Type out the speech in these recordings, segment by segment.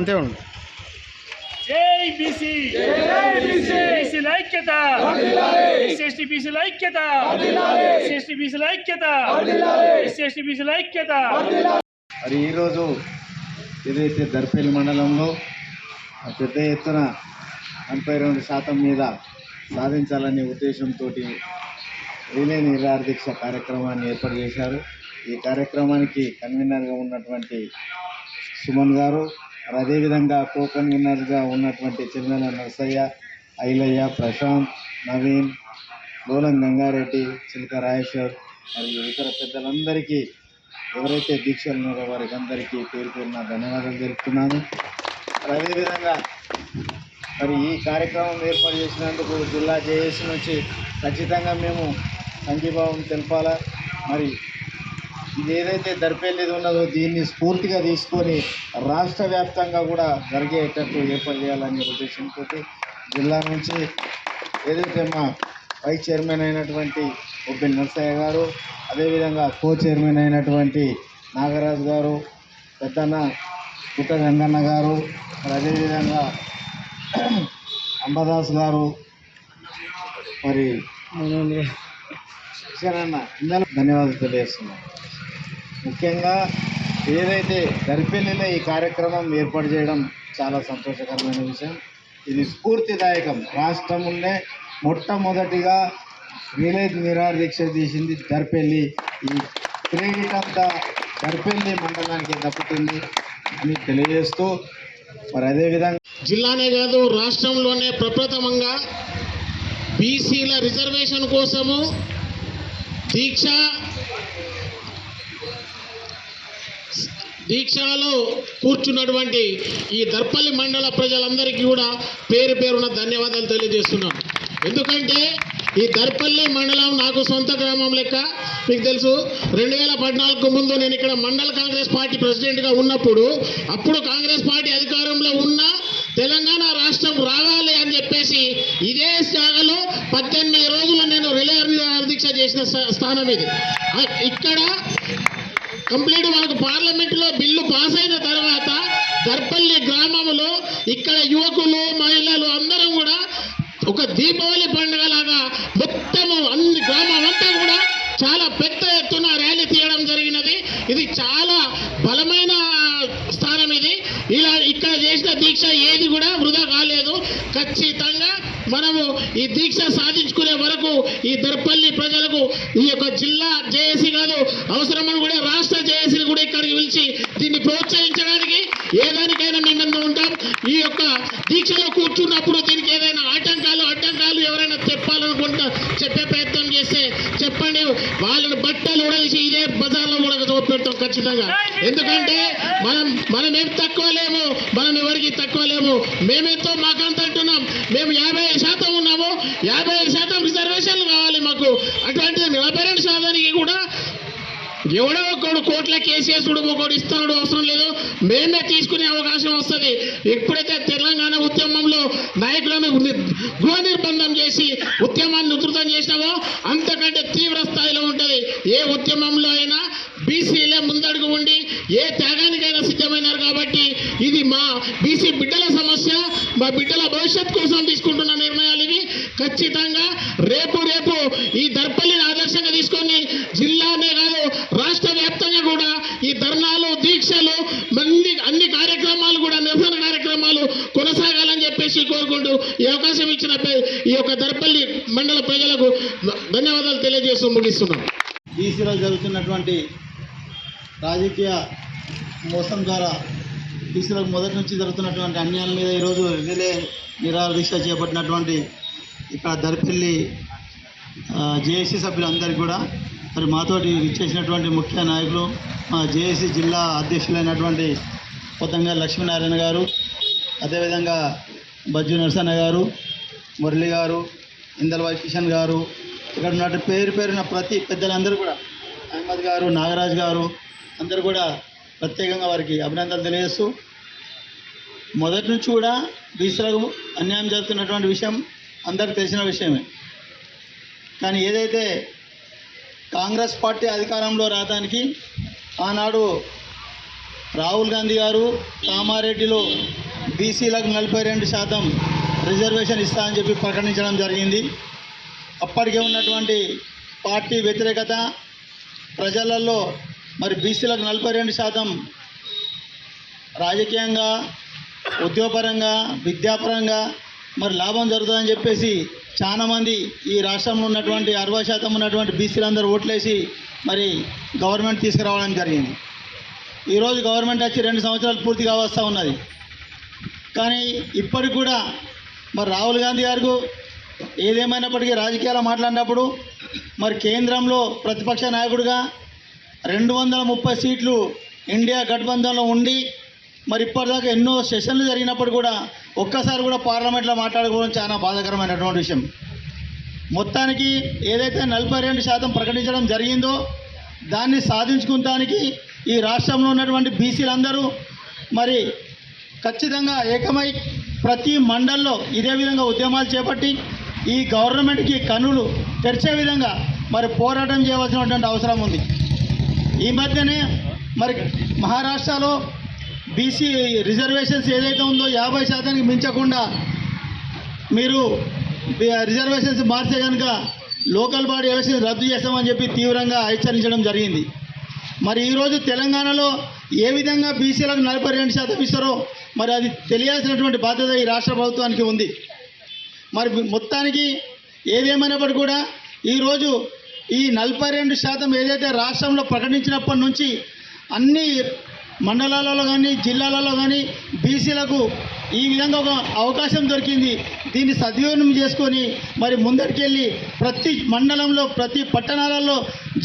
అంతే ఉండు. జై బీసీ. బీసీల ఐక్యత. బీసీల ఐక్యత. బీసీల ఐక్యత. బీసీల మరి ఈరోజు ఏదైతే దర్పల్లి మండలంలో పెద్ద ఎత్తున నలభై రెండు శాతం మీద సాధించాలనే ఉద్దేశంతో రిలే నిరాహార దీక్ష కార్యక్రమాన్ని ఏర్పాటు చేశారు. ఈ కార్యక్రమానికి కన్వీనర్గా ఉన్నటువంటి సుమన్ గారు మరి అదేవిధంగా కోకన్ విన్నర్గా ఉన్నటువంటి చిన్న నరసయ్య ఐలయ్య ప్రశాంత్ నవీన్ లోలం గంగారెడ్డి చిలక రాజేశ్వర్ మరియు ఇతర పెద్దలందరికీ ఎవరైతే దీక్షలు ఉన్నారో వారికి అందరికీ పేరు పేరున ధన్యవాదాలు తెలుపుతున్నాను. మరి అదేవిధంగా మరి ఈ కార్యక్రమం ఏర్పాటు చేసినందుకు జిల్లా జేఏసీ నుంచి ఖచ్చితంగా మేము సంఘీభావం తెలపాలా? మరి ఇది ఏదైతే దర్పేళ్ళేది ఉన్నదో దీన్ని స్ఫూర్తిగా తీసుకొని రాష్ట్ర వ్యాప్తంగా కూడా జరిగేటట్టు ఏర్పాటు చేయాలనే ఉద్దేశంతో జిల్లా నుంచి ఏదైతే మా వైస్ చైర్మన్ అయినటువంటి ఒబ్బెన్ నరసయ్య గారు అదేవిధంగా కో చైర్మన్ అయినటువంటి నాగరాజు గారు పెద్దన్న పుట్ట రంగన్న గారు మరి అదేవిధంగా అంబదాస్ గారు మరి శరణన్న ఇందులో ధన్యవాదాలు తెలియజేస్తున్నాను. ముఖ్యంగా ఏదైతే దరిపెల్లిలో ఈ కార్యక్రమం ఏర్పాటు చేయడం చాలా సంతోషకరమైన విషయం. ఇది స్ఫూర్తిదాయకం. రాష్ట్రంలోనే మొట్టమొదటిగా విలేజ్ నిరాహార దీక్ష తీసింది దర్పెల్లి. ఈ క్రెడిట్ ద దర్పెల్లి మండలానికి దక్కుతుంది అని తెలియజేస్తూ మరి అదేవిధంగా జిల్లానే కాదు రాష్ట్రంలోనే ప్రప్రథమంగా బీసీల రిజర్వేషన్ కోసము దీక్ష దీక్షలో కూర్చున్నటువంటి ఈ దర్పల్లి మండల ప్రజలందరికీ కూడా పేరు పేరున ధన్యవాదాలు తెలియజేస్తున్నాను ఎందుకంటే ఈ దర్పల్లి మండలం నాకు సొంత గ్రామం లెక్క. మీకు తెలుసు రెండు వేల పద్నాలుగు ముందు నేను ఇక్కడ మండల కాంగ్రెస్ పార్టీ ప్రెసిడెంట్గా ఉన్నప్పుడు అప్పుడు కాంగ్రెస్ పార్టీ అధికారంలో ఉన్న తెలంగాణ రాష్ట్రం రావాలి అని చెప్పేసి ఇదే జాగాలో పద్దెనిమిది రోజులు నేను రిలే దీక్ష చేసిన స్థా- స్థానం ఇది. ఇక్కడ కంప్లీట్ మనకు పార్లమెంట్లో బిల్లు పాస్ అయిన తర్వాత దర్పల్లి గ్రామంలో ఇక్కడ యువకులు మహిళలు అందరం కూడా ఒక దీపావళి పండుగ లాగా మొత్తము అన్ని గ్రామం అంతా కూడా చాలా పెద్ద ఎత్తున ర్యాలీ తీయడం జరిగినది. ఇది చాలా బలమైన స్థానం ఇది. ఇలా ఇక్కడ చేసిన దీక్ష ఏది కూడా వృధా కాలేదు. ఖచ్చితంగా మనము ఈ దీక్ష సాధించుకునే వరకు ఈ దర్పల్లి ప్రజలకు ఈ యొక్క జిల్లా జేఏసీ కాదు అవసరమని కూడా రాష్ట్ర జేఏసీని కూడా ఇక్కడికి పిలిచి దీన్ని ప్రోత్సహించడానికి ఏదానికైనా దానికైనా మేము ఉంటాం. ఈ యొక్క దీక్షలో కూర్చున్నప్పుడు దీనికి ఏదైనా ఆటంకాలు అడ్డంకాలు ఎవరైనా చెప్పాలనుకుంటా చెప్పే ప్రయత్నం చేస్తే చెప్పండి. వాళ్ళని బట్టలు ఉడదీసి ఇదే బజార్లో కూడా చూపెడతాం ఖచ్చితంగా. ఎందుకంటే మనం మనం ఏం తక్కువ లేము మనం ఎవరికి తక్కువ లేము. మేమెంతో మాకంత అంటున్నాం. మేము యాభై ఐదు శాతం ఉన్నాము. యాభై ఐదు శాతం రిజర్వేషన్లు కావాలి మాకు. అటువంటిది నలభై రెండు శాతానికి కూడా ఎవడో ఒకడు కోట్ల కేసీఎస్డు ఒకడు ఇస్తాడు అవసరం లేదు. మేమే తీసుకునే అవకాశం వస్తుంది. ఎప్పుడైతే తెలంగాణ ఉద్యమంలో నాయకులను గృహ నిర్బంధం చేసి ఉద్యమాన్ని ఉధృతం చేసినామో అంతకంటే తీవ్ర స్థాయిలో ఉంటుంది. ఏ ఉద్యమంలో అయినా బీసీలే ముందడుగు ఉండి ఏ త్యాగానికైనా సిద్ధమైనారు కాబట్టి ఇది మా బీసీ బిడ్డల సమస్య మా బిడ్డల భవిష్యత్ కోసం తీసుకుంటున్న నిర్ణయాలు ఇవి. ఖచ్చితంగా రేపు రేపు ఈ దర్పల్లిని ఆదర్శంగా తీసుకొని జిల్లానే కాదు రాష్ట్ర వ్యాప్తంగా కూడా ఈ ధర్నాలు దీక్షలు మళ్ళీ అన్ని కార్యక్రమాలు కూడా నిరసన కార్యక్రమాలు కొనసాగాలని చెప్పేసి కోరుకుంటూ ఈ అవకాశం ఇచ్చిన ఈ యొక్క దర్పల్లి మండల ప్రజలకు ధన్యవాదాలు తెలియజేస్తూ ముగిస్తున్నాం బీసీలో జరుగుతున్నటువంటి రాజకీయ మోసం ద్వారా బీసీలకు మొదటి నుంచి జరుగుతున్నటువంటి అన్యాయాల మీద ఈరోజు రిలే నిరాహార దీక్ష చేపట్టినటువంటి ఇక్కడ దరిపల్లి జేఏసీ సభ్యులందరికీ కూడా మరి మాతోటి ఇచ్చేసినటువంటి ముఖ్య నాయకులు మా జేఏసీ జిల్లా అధ్యక్షులైనటువంటి కొత్తంగా లక్ష్మీనారాయణ గారు అదేవిధంగా బజ్జు నరసన్న గారు మురళి గారు ఇందల్వాయి కిషన్ గారు ఇక్కడ ఉన్నట్టు పేరు పేరున ప్రతి పెద్దలందరూ కూడా అహ్మద్ గారు నాగరాజ్ గారు అందరూ కూడా ప్రత్యేకంగా వారికి అభినందనలు తెలియజేస్తూ మొదటి నుంచి కూడా బీసీలకు అన్యాయం జరుగుతున్నటువంటి విషయం అందరికి తెలిసిన విషయమే. కానీ ఏదైతే కాంగ్రెస్ పార్టీ అధికారంలో రావడానికి ఆనాడు రాహుల్ గాంధీ గారు కామారెడ్డిలో బీసీలకు నలభై రెండు శాతం రిజర్వేషన్ ఇస్తా అని చెప్పి ప్రకటించడం జరిగింది. అప్పటికే ఉన్నటువంటి పార్టీ వ్యతిరేకత ప్రజలలో మరి బీసీలకు నలభై రెండు శాతం రాజకీయంగా ఉద్యోగపరంగా విద్యాపరంగా మరి లాభం జరుగుతుందని చెప్పేసి చాలామంది ఈ రాష్ట్రంలో ఉన్నటువంటి అరవై శాతం ఉన్నటువంటి బీసీలందరూ ఓట్లేసి మరి గవర్నమెంట్ తీసుకురావడం జరిగింది. ఈరోజు గవర్నమెంట్ వచ్చి రెండు సంవత్సరాలు పూర్తిగా కావస్తూ ఉన్నది. కానీ ఇప్పటికి కూడా మరి రాహుల్ గాంధీ గారు ఏదేమైనప్పటికీ రాజకీయాలు మాట్లాడినప్పుడు మరి కేంద్రంలో ప్రతిపక్ష నాయకుడిగా రెండు వందల ముప్పై సీట్లు ఇండియా గఠబంధన్లో ఉండి మరి ఇప్పటిదాకా ఎన్నో సెషన్లు జరిగినప్పుడు కూడా ఒక్కసారి కూడా పార్లమెంట్లో మాట్లాడుకోవడం చాలా బాధాకరమైనటువంటి విషయం. మొత్తానికి ఏదైతే నలభై రెండు శాతం ప్రకటించడం జరిగిందో దాన్ని సాధించుకుంటానికి ఈ రాష్ట్రంలో ఉన్నటువంటి బీసీలందరూ మరి ఖచ్చితంగా ఏకమై ప్రతి మండల్లో ఇదే విధంగా ఉద్యమాలు చేపట్టి ఈ గవర్నమెంట్కి కన్నులు తెరిచే విధంగా మరి పోరాటం చేయవలసినటువంటి అవసరం ఉంది. ఈ మధ్యనే మరి మహారాష్ట్రలో బీసీ రిజర్వేషన్స్ ఏదైతే ఉందో యాభై శాతానికి మించకుండా మీరు రిజర్వేషన్స్ మార్చే కనుక లోకల్ బాడీ ఎలక్షన్ రద్దు చేస్తామని చెప్పి తీవ్రంగా హెచ్చరించడం జరిగింది. మరి ఈరోజు తెలంగాణలో ఏ విధంగా బీసీలకు నలభై రెండు శాతం ఇస్తారో మరి అది తెలియాల్సినటువంటి బాధ్యత ఈ రాష్ట్ర ప్రభుత్వానికి ఉంది. మరి మొత్తానికి ఏదేమైనప్పటికీ కూడా ఈరోజు ఈ నలభై రెండు శాతం ఏదైతే రాష్ట్రంలో ప్రకటించినప్పటి నుంచి అన్ని మండలాలలో కానీ జిల్లాలలో కానీ బీసీలకు ఈ విధంగా ఒక అవకాశం దొరికింది. దీన్ని సద్వినియోగం చేసుకొని మరి ముందరికెళ్ళి ప్రతి మండలంలో ప్రతి పట్టణాలలో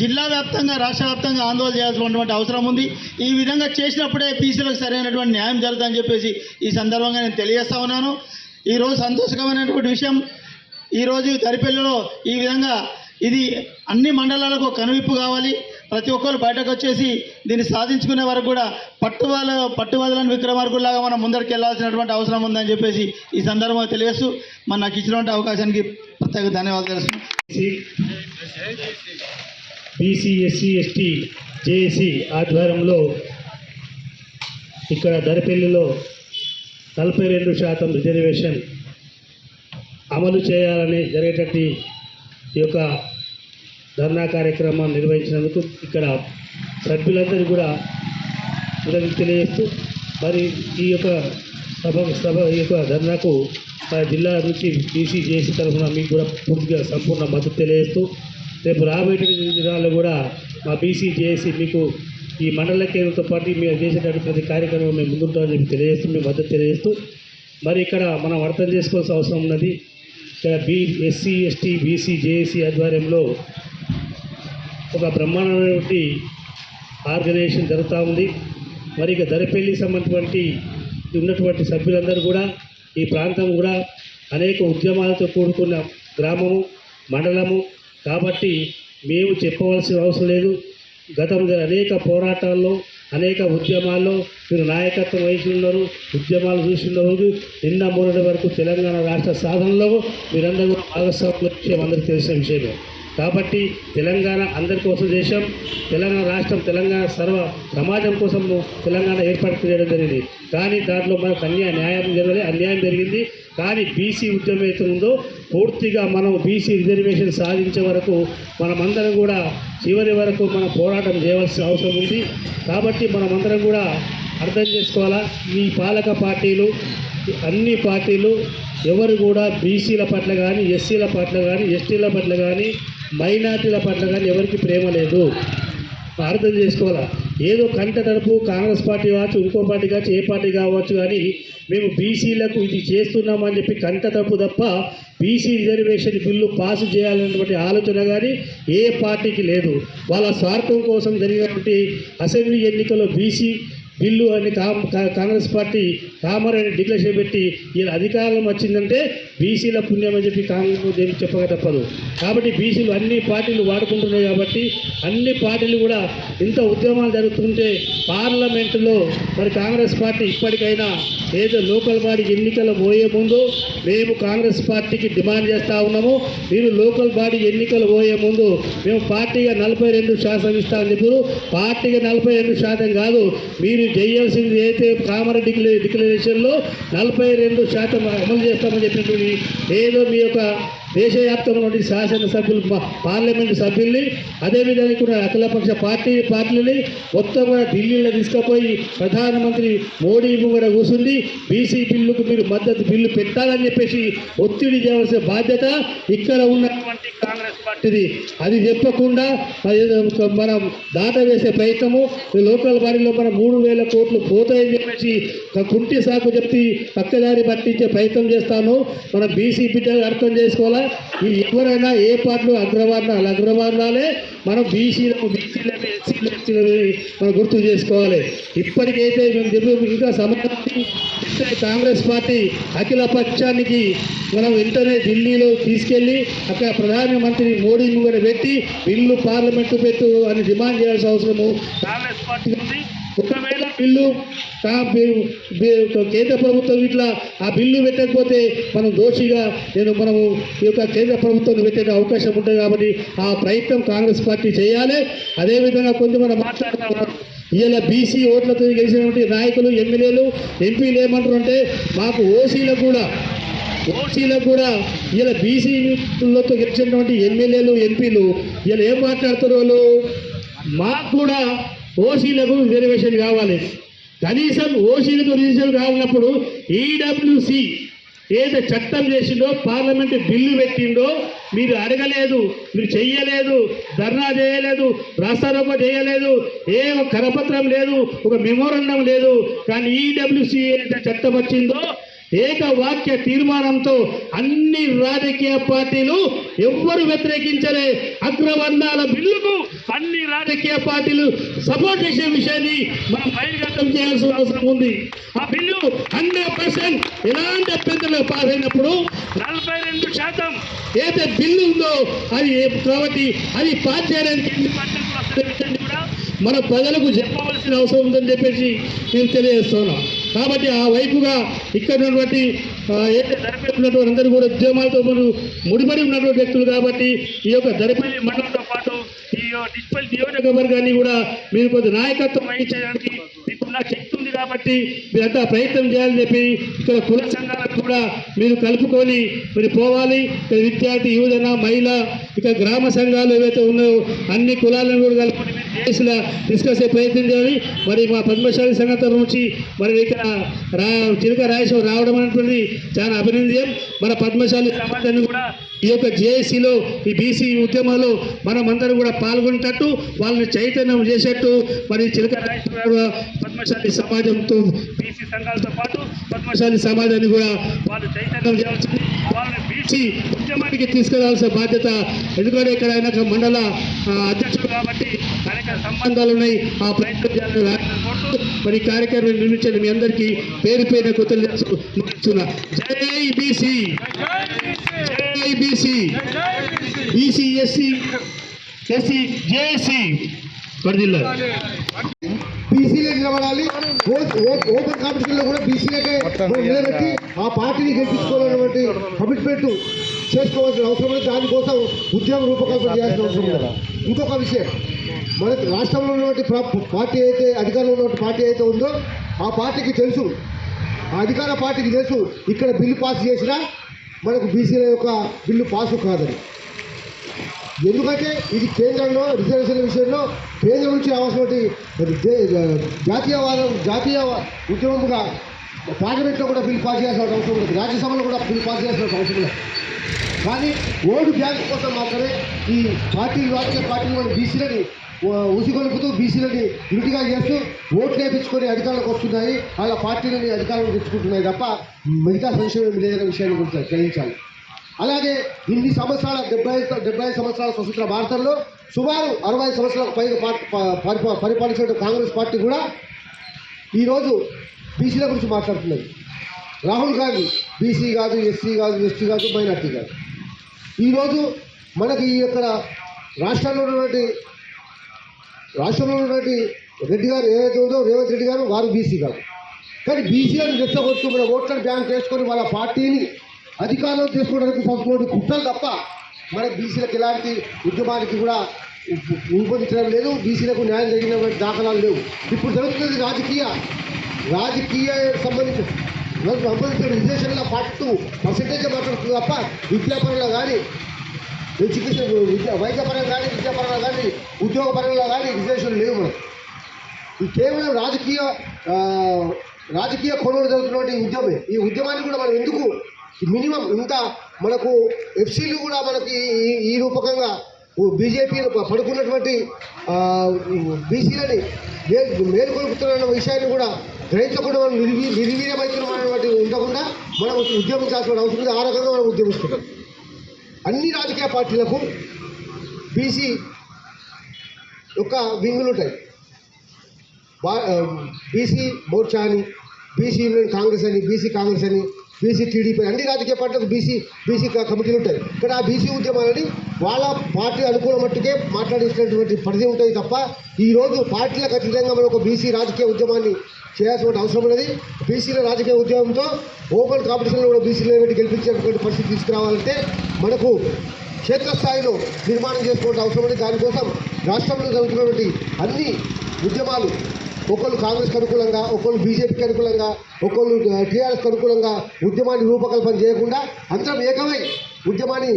జిల్లా వ్యాప్తంగా రాష్ట్ర వ్యాప్తంగా ఆందోళన చేయాల్సినటువంటి అవసరం ఉంది. ఈ విధంగా చేసినప్పుడే బీసీలకు సరైనటువంటి న్యాయం జరుగుతుందని చెప్పేసి ఈ సందర్భంగా నేను తెలియజేస్తా ఉన్నాను. ఈరోజు సంతోషకరమైనటువంటి విషయం. ఈరోజు దరిపల్లిలో ఈ విధంగా ఇది అన్ని మండలాలకు కనువిప్పు కావాలి. ప్రతి ఒక్కరు బయటకు వచ్చేసి దీన్ని సాధించుకునే వరకు కూడా పట్టువాల పట్టువదలని విక్రమార్కుల్లాగా మనం ముందరికి వెళ్ళాల్సినటువంటి అవసరం ఉందని చెప్పేసి ఈ సందర్భంగా తెలియస్తూ మన నాకు ఇచ్చినటువంటి అవకాశానికి ప్రత్యేక ధన్యవాదాలు తెలుసు బీసీ ఎస్సీ ఎస్టీ జేఏసీ ఆధ్వర్యంలో ఇక్కడ దరిపెల్లిలో నలభై రెండు శాతం రిజర్వేషన్ అమలు చేయాలని జరిగేటట్టు ఈ యొక్క ధర్నా కార్యక్రమం నిర్వహించినందుకు ఇక్కడ సభ్యులందరూ కూడా కృతజ్ఞతలు తెలియజేస్తూ మరి ఈ యొక్క సభ సభ ఈ యొక్క ధర్నాకు మా జిల్లా నుంచి బీసీ చేసి తరఫున మీకు కూడా పూర్తిగా సంపూర్ణ మద్దతు తెలియజేస్తూ రేపు రాబోయే దినాల్లో కూడా మా బీసీ చేసి మీకు ఈ మండల కేంద్రంతో పాటు మేము చేసేటువంటి ప్రతి కార్యక్రమం మేము ముందుంటామని చెప్పి తెలియజేస్తూ మేము మద్దతు తెలియజేస్తూ మరి ఇక్కడ మనం అర్థం చేసుకోవాల్సిన అవసరం ఉన్నది. ఇక్కడ B SC ST BC JAC ఆధ్వర్యంలో ఒక బ్రహ్మాండమైనటువంటి ఆర్గనైజేషన్ జరుగుతూ ఉంది. మరి ఇక దరిపెల్లి సంబంధించినటువంటి ఉన్నటువంటి సభ్యులందరూ కూడా ఈ ప్రాంతం కూడా అనేక ఉద్యమాలతో కూడుకున్న గ్రామము మండలము. కాబట్టి మేము చెప్పవలసిన అవసరం లేదు. గతంలో అనేక పోరాటాల్లో అనేక ఉద్యమాల్లో మీరు నాయకత్వం వహించి ఉన్నారు ఉద్యమాలు చూసి నిన్న మొన్నటి వరకు తెలంగాణ రాష్ట్ర సాధనలో మీరందరూ కూడా భాగస్వాములు విషయం అందరికీ తెలిసిన విషయమే. కాబట్టి తెలంగాణ అందరి కోసం చేశాం తెలంగాణ రాష్ట్రం తెలంగాణ సర్వ సమాజం కోసం తెలంగాణ ఏర్పాటు చేయడం జరిగింది. కానీ దాంట్లో మనకు అన్యాయ న్యాయం జరగలేదు అన్యాయం జరిగింది. కానీ బీసీ ఉద్యమం అయితే ఉందో పూర్తిగా మనం బీసీ రిజర్వేషన్ సాధించే వరకు మనమందరం కూడా చివరి వరకు మనం పోరాటం చేయవలసిన అవసరం ఉంది. కాబట్టి మనమందరం కూడా అర్థం చేసుకోవాలా? ఈ పాలక పార్టీలు అన్ని పార్టీలు ఎవరు కూడా బీసీల పట్ల కానీ ఎస్సీల పట్ల కానీ ఎస్టీల పట్ల కానీ మైనార్టీల పట్ల కానీ ఎవరికి ప్రేమ లేదు. అర్థం చేసుకోవాలా? ఏదో కంట తరపు కాంగ్రెస్ పార్టీ కావచ్చు ఇంకో పార్టీ కావచ్చు ఏ పార్టీ కావచ్చు కానీ మేము బీసీలకు ఇది చేస్తున్నామని చెప్పి కంట తరపు తప్ప బీసీ రిజర్వేషన్ బిల్లు పాస్ చేయాలన్నటువంటి ఆలోచన కానీ ఏ పార్టీకి లేదు. వాళ్ళ స్వార్థం కోసం జరిగినటువంటి అసెంబ్లీ ఎన్నికల్లో బీసీ బిల్లు అని కా- కాంగ్రెస్ పార్టీ కామరని డిక్లరేషన్ పెట్టి వీళ్ళ అధికారం వచ్చిందంటే బీసీల పుణ్యం అని చెప్పి కాంగ్రెస్ ఏమి చెప్పక తప్పదు. కాబట్టి బీసీలు అన్ని పార్టీలు వాడుకుంటున్నాయి కాబట్టి అన్ని పార్టీలు కూడా ఇంత ఉద్యమాలు జరుగుతుంటే పార్లమెంటులో మరి కాంగ్రెస్ పార్టీ ఇప్పటికైనా ఏదో లోకల్ బాడీ ఎన్నికలు పోయే ముందు మేము కాంగ్రెస్ పార్టీకి డిమాండ్ చేస్తూ ఉన్నాము. మీరు లోకల్ బాడీ ఎన్నికలు పోయే ముందు మేము పార్టీగా నలభై రెండు శాతం ఇస్తామని చెప్పారు పార్టీగా నలభై రెండు శాతం కాదు మీరు చేయాల్సింది అయితే కామారెడ్డి డిక్లరేషన్లో నలభై రెండు శాతం అమలు చేస్తామని చెప్పినటువంటి ఏదో మీ యొక్క దేశవ్యాప్తంగా నుండి శాసనసభ్యులు పార్లమెంటు సభ్యుల్ని అదేవిధంగా కూడా అఖిలపక్ష పార్టీ పార్టీలని మొత్తం కూడా ఢిల్లీలో తీసుకుపోయి ప్రధానమంత్రి మోడీ కూడా కూర్చుంది బీసీ బిల్లుకు మీరు మద్దతు బిల్లు పెట్టాలని చెప్పేసి ఒత్తిడి చేయవలసిన బాధ్యత ఇక్కడ ఉన్నటువంటి కాంగ్రెస్ పార్టీది. అది చెప్పకుండా మనం దాట వేసే ప్రయత్నము ఈ లోకల్ బాడీలో మనం మూడు వేల కోట్లు పోతాయని చెప్పేసి కుంటి సాకు చెప్పి పక్కదారి పట్టించే ప్రయత్నం చేస్తాను. మన బీసీ బిడ్డలు అర్థం చేసుకోవాలా? ఎవరైనా ఏ పార్టీలో అగ్రవర్ణాలు అగ్రవర్ణాలే మనం బీసీలకు బీసీలకు ఎస్సీలు ఎస్సీలు మనం గుర్తు చేసుకోవాలి. ఇప్పటికైతే మేము చెప్పి ఇంకా సమయం కాంగ్రెస్ పార్టీ అఖిల పక్షానికి మనం వెంటనే ఢిల్లీలో తీసుకెళ్ళి అక్కడ ప్రధానమంత్రి మోడీ కూడా పెట్టి బిల్లు పార్లమెంటు పెట్టు అని డిమాండ్ చేయాల్సిన అవసరము. కాంగ్రెస్ పార్టీ ఉంది. ఒకవేళ బిల్లు కేంద్ర ప్రభుత్వం ఇట్లా ఆ బిల్లు పెట్టకపోతే మనం దోషిగా నేను మనము ఈ యొక్క కేంద్ర ప్రభుత్వం పెట్టే అవకాశం ఉంటుంది కాబట్టి ఆ ప్రయత్నం కాంగ్రెస్ పార్టీ చేయాలి. అదేవిధంగా కొంతమంది మాట్లాడుతూ ఉన్నారు ఇలా బీసీ ఓట్లతో గెలిచినటువంటి నాయకులు ఎమ్మెల్యేలు ఎంపీలు ఏమంటారు అంటే మాకు ఓసీలకు కూడా ఓసీలకు కూడా ఇలా బీసీలతో గెలిచినటువంటి ఎమ్మెల్యేలు ఎంపీలు ఇలా ఏం మాట్లాడుతారు వాళ్ళు? మాకు కూడా ఓసీలకు రిజర్వేషన్ కావాలి. కనీసం ఓసీలతో రిజర్వేషన్ కావాలన్నప్పుడు ఈడబ్ల్యూసి ఏదో చట్టం చేసిందో పార్లమెంట్ బిల్లు పెట్టిండో మీరు అడగలేదు మీరు చెయ్యలేదు ధర్నా చేయలేదు రాస్తారోప చేయలేదు ఏ కరపత్రం లేదు ఒక మెమోరండం లేదు. కానీ ఈడబ్ల్యూసి ఏదైతే చట్టం వచ్చిందో ఏకవాక్య తీర్మానంతో అన్ని రాజకీయ పార్టీలు ఎవ్వరు వ్యతిరేకించలే. అగ్రవర్ణాల బిల్లుకు అన్ని రాజకీయ పార్టీలు సపోర్ట్ చేసే విషయాన్ని మనం బహిర్గతం చేయాల్సిన అవసరం ఉంది. ఆ బిల్లు హండ్రెడ్ పర్సెంట్ ఎలాంటి అభ్యంతరాలు పాస్ అయినప్పుడు నలభై రెండు శాతం ఏదైతే బిల్లు ఉందో అది కాబట్టి అది పాస్ చేయడానికి కూడా మన ప్రజలకు చెప్పవలసిన అవసరం ఉందని చెప్పేసి నేను తెలియజేస్తున్నాను. కాబట్టి ఆ వైపుగా ఇక్కడ ఉన్నటువంటి ఆ, ఏదైతే దరిపల్లి ఉన్నటువంటి అందరూ కూడా ఉద్యమాలతో ముడిపడి ఉన్నటువంటి వ్యక్తులు కాబట్టి ఈ యొక్క దరిపల్లి మండలంతో పాటు ఈ డిస్పల్ నియోజకవర్గాన్ని కూడా మీరు కొంత నాయకత్వం వహించడానికి మీకున్న శక్తి ఉంది కాబట్టి మీరంతా ప్రయత్నం చేయాలని చెప్పి ఇక్కడ కుల సంఘాలకు కూడా మీరు కలుపుకొని మీరు పోవాలి. ఇక్కడ విద్యార్థి యువజన మహిళ ఇక గ్రామ సంఘాలు ఏవైతే ఉన్నాయో అన్ని కులాలను కూడా కలుపుకొని మీరు డిస్కస్ అయ్యే ప్రయత్నం చేయాలి. మరి మా పద్మశాలి సంఘం తరఫు నుంచి మరి ఇక్కడ రా చిలుక రాయేశ్వర రావడం అనేటువంటి చాలా అభినందనం మన పద్మశాలి సమాజాన్ని కూడా ఈ యొక్క జేఏసీలో ఈ బీసీ ఉద్యమంలో మనం అందరం కూడా పాల్గొనేటట్టు వాళ్ళని చైతన్యం చేసేట్టు మరి చిలక రాజేశ్వరరావు పద్మశాలి సమాజంతో బీసీ సంఘాలతో పాటు పద్మశాలి సమాజాన్ని కూడా వాళ్ళు చైతన్యం చేయాల్సింది. వాళ్ళని బీసీ ఉద్యమానికి తీసుకురావాల్సిన బాధ్యత ఎందుకంటే ఇక్కడ ఆయన మండల అధ్యక్షుడు కాబట్టి సంబంధాలు ఉన్నాయి. ఆ ప్రయత్నం మరి కార్యక్రమం నిర్మించండి మీ అందరికీ పేరు పేరు కొత్తలు ముగిస్తున్నా జై బీసీ! జై BC! BC SC SC JAC జిల్లా బీసీలే నిలబడాలి. ఓ- ఓ- ఓపెన్ కాంపిటీషన్లో కూడా బీసీలకే మనం నిలబెట్టి ఆ పార్టీని గెలిపించుకోవాలన్నటువంటి కమిట్మెంట్ చేసుకోవాల్సిన అవసరం దానికోసం ఉద్యమ రూపకల్పన చేయాల్సిన అవసరం ఉంది. ఇంకొక విషయం. మనకి రాష్ట్రంలో ఉన్నటువంటి పార్టీ అయితే అధికారంలో ఉన్నటువంటి పార్టీ అయితే ఉందో ఆ పార్టీకి తెలుసు. ఆ అధికార పార్టీకి తెలుసు ఇక్కడ బిల్లు పాస్ చేసినా మనకు బీసీల యొక్క బిల్లు పాస్ కాదని. ఎందుకంటే ఇది కేంద్రంలో రిజర్వేషన్ విషయంలో కేంద్రం నుంచి రావాల్సినటువంటి జాతీయవాదం జాతీయ ఉద్యమంగా పార్లమెంట్లో కూడా బిల్ పాస్ చేయాల్సిన అవసరం లేదు రాజ్యసభలో కూడా బిల్ పాస్ చేయాల్సిన అవసరం లేదు కానీ ఓటు బ్యాంక్ కోసం మాత్రమే ఈ పార్టీ రాజకీయ పార్టీలు మన బీసీలని ఉసిగొలుపుతూ బీసీలని యుటిగా చేస్తూ ఓట్లు వేయించుకొని అధికారులకు వస్తున్నాయి. వాళ్ళ పార్టీలని అధికారులు తెచ్చుకుంటున్నాయి తప్ప మిగతా సంక్షేమం లేదనే విషయాన్ని గురించి గ్రహించాలి. అలాగే ఇన్ని సంవత్సరాల డెబ్బై డెబ్బై ఐదు సంవత్సరాల స్వతంత్ర భారతంలో సుమారు అరవై సంవత్సరాలకు పైగా పరిపాలించిన కాంగ్రెస్ పార్టీ కూడా ఈరోజు బీసీల గురించి మాట్లాడుతున్నది. రాహుల్ గాంధీ బీసీ కాదు ఎస్సీ కాదు ఎస్టీ కాదు మైనార్టీ కాదు. ఈరోజు మనకి ఈ యొక్క రాష్ట్రంలో ఉన్నటువంటి రాష్ట్రంలో ఉన్నటువంటి రెడ్డి గారు ఏదైతే ఉందో రేవంత్ రెడ్డి గారు వారు బీసీ కాదు కానీ బీసీలను రెచ్చగొట్టు మన ఓట్లను బ్యాన్ చేసుకొని వాళ్ళ పార్టీని అధికారంలో తీసుకోవడానికి సంపూర్ణ కుట్రలు తప్ప మన బీసీలకు ఎలాంటి ఉద్యమానికి కూడా రూపొందించడం లేదు. బీసీలకు న్యాయం జరిగిన దాఖలాలు లేవు. ఇప్పుడు జరుగుతున్నది రాజకీయ రాజకీయ సంబంధించిన సంబంధించిన రిజర్వేషన్ల పాటు పర్సంటేజ్ మాట్లాడుతుంది తప్ప విద్యాపరంలో కానీ ఎడ్యుకేషన్ వైద్యపరంగా కానీ విద్యాపరంగా కానీ ఉద్యోగపరంగా కానీ విశేషాలు లేవు మనకు. ఇది కేవలం రాజకీయ రాజకీయ కోణంలో జరుగుతున్నటువంటి ఉద్యమే. ఈ ఉద్యమాన్ని కూడా మనం ఎందుకు మినిమం ఇంత మనకు ఎఫ్సీలు కూడా మనకి ఈ- ఈ రూపకంగా బీజేపీ పడుకున్నటువంటి బీసీలని మేల్కొల్పుతున్న విషయాన్ని కూడా గ్రహించకుండా మనం నిర్వీ నిర్వీర్యమవుతున్నటువంటి ఉండకుండా మనం ఉద్యమించాల్సిన అవసరం ఆ రకంగా మనం ఉద్యమిస్తున్నాం. అన్ని రాజకీయ పార్టీలకు బీసీ యొక్క వింగులు ఉంటాయి. బీసీ మోర్చా అని బీసీ యూనియన్ కాంగ్రెస్ అని బీసీ కాంగ్రెస్ అని బీసీ టీడీపీ అన్ని రాజకీయ పార్టీలకు బీసీ బీసీ కమిటీలు ఉంటాయి. ఇక్కడ ఆ బీసీ ఉద్యమాలని వాళ్ళ పార్టీ అనుకూల మట్టుకే మాట్లాడేసినటువంటి పరిధి ఉంటుంది తప్ప ఈరోజు పార్టీలకు అతీతంగా మనం ఒక బీసీ రాజకీయ ఉద్యమాన్ని చేయాల్సిన అవసరం ఉన్నది. బీసీల రాజకీయ ఉద్యమంతో ఓపెన్ కాంపిటీషన్లో కూడా బీసీలు పెట్టి గెలిపించేటువంటి పరిస్థితి తీసుకురావాలంటే మనకు క్షేత్రస్థాయిలో నిర్మాణం చేసుకోవాల్సిన అవసరం ఉంది. దానికోసం రాష్ట్రంలో జరుగుతున్నటువంటి అన్ని ఉద్యమాలు ఒకళ్ళు కాంగ్రెస్కి అనుకూలంగా ఒకళ్ళు బీజేపీకి అనుకూలంగా ఒకళ్ళు టీఆర్ఎస్కి అనుకూలంగా ఉద్యమాన్ని రూపకల్పన చేయకుండా అందరం ఏకమై ఉద్యమాన్ని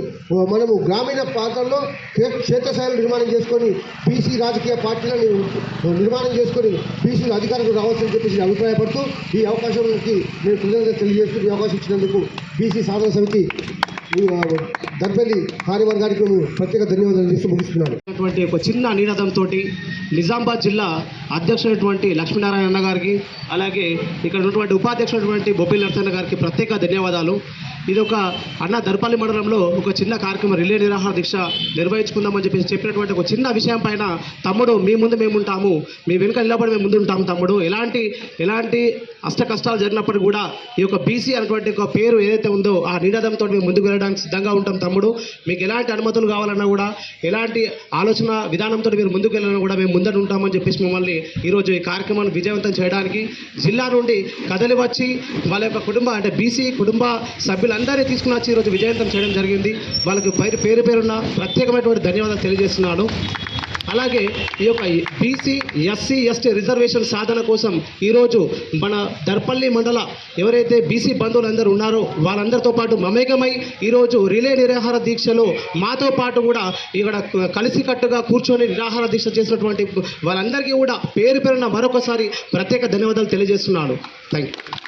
మనము గ్రామీణ ప్రాంతంలో క్షే- క్షేత్రస్థాయిలో నిర్మాణం చేసుకొని బీసీ రాజకీయ పార్టీలను నిర్మాణం చేసుకొని బీసీలు అధికారులకు రావాల్సిన చెప్పేసి అభిప్రాయపడుతూ ఈ అవకాశానికి నేను కృతజ్ఞత తెలియజేస్తూ ఈ అవకాశం ఇచ్చినందుకు బీసీ సాధన సమితి ఆ, దర్పల్లి కార్యవర్గానికి ప్రత్యేక ధన్యవాదాలు చేస్తూ ముగిస్తున్నాను. ఒక చిన్న నినాదంతో నిజామాబాద్ జిల్లా అధ్యక్షుడైనటువంటి లక్ష్మీనారాయణ అన్న గారికి అలాగే ఇక్కడ ఉన్నటువంటి ఉపాధ్యక్షుడైనటువంటి బొబ్బిల్ నరసన్న గారికి ప్రత్యేక ధన్యవాదాలు. ఇది ఒక అన్న దర్పల్లి మండలంలో ఒక చిన్న కార్యక్రమం రిలే నిరాహార దీక్ష నిర్వహించుకుందామని చెప్పేసి చెప్పినటువంటి ఒక చిన్న విషయం పైన తమ్ముడు మీ ముందు మేము ఉంటాము. మీ వెనుక నిలబడి మేము ముందు ఉంటాము తమ్ముడు. ఎలాంటి ఎలాంటి అష్ట కష్టాలు జరిగినప్పుడు కూడా ఈ యొక్క బీసీ అనేటువంటి ఒక పేరు ఏదైతే ఉందో ఆ నినాదంతో మేము ముందుకు వెళ్ళడానికి సిద్ధంగా ఉంటాం తమ్ముడు. మీకు ఎలాంటి అనుమతులు కావాలన్నా కూడా ఎలాంటి ఆలోచన విధానంతో మీరు ముందుకు వెళ్ళాలన్నా కూడా మేము ముందర ఉంటామని చెప్పేసి మిమ్మల్ని ఈరోజు ఈ కార్యక్రమాన్ని విజయవంతం చేయడానికి జిల్లా నుండి కదలి వచ్చి వాళ్ళ యొక్క కుటుంబ అంటే బీసీ కుటుంబ సభ్యులందరినీ తీసుకుని వచ్చి ఈరోజు విజయంతం చేయడం జరిగింది. వాళ్ళకి పేరు పేరు పేరున్న ప్రత్యేకమైనటువంటి ధన్యవాదాలు తెలియజేస్తున్నాను. అలాగే ఈ యొక్క బీసీ ఎస్సీ ఎస్టీ రిజర్వేషన్ సాధన కోసం ఈరోజు మన దర్పల్లి మండల ఎవరైతే బీసీ బంధువులందరూ ఉన్నారో వాళ్ళందరితో పాటు మమేకమై ఈరోజు రిలే నిరాహార దీక్షలో మాతో పాటు కూడా ఇక్కడ కలిసికట్టుగా కూర్చొని నిరాహార దీక్ష చేసినటువంటి వాళ్ళందరికీ కూడా పేరు పేరున మరొకసారి ప్రత్యేక ధన్యవాదాలు తెలియజేస్తున్నాను. Thank you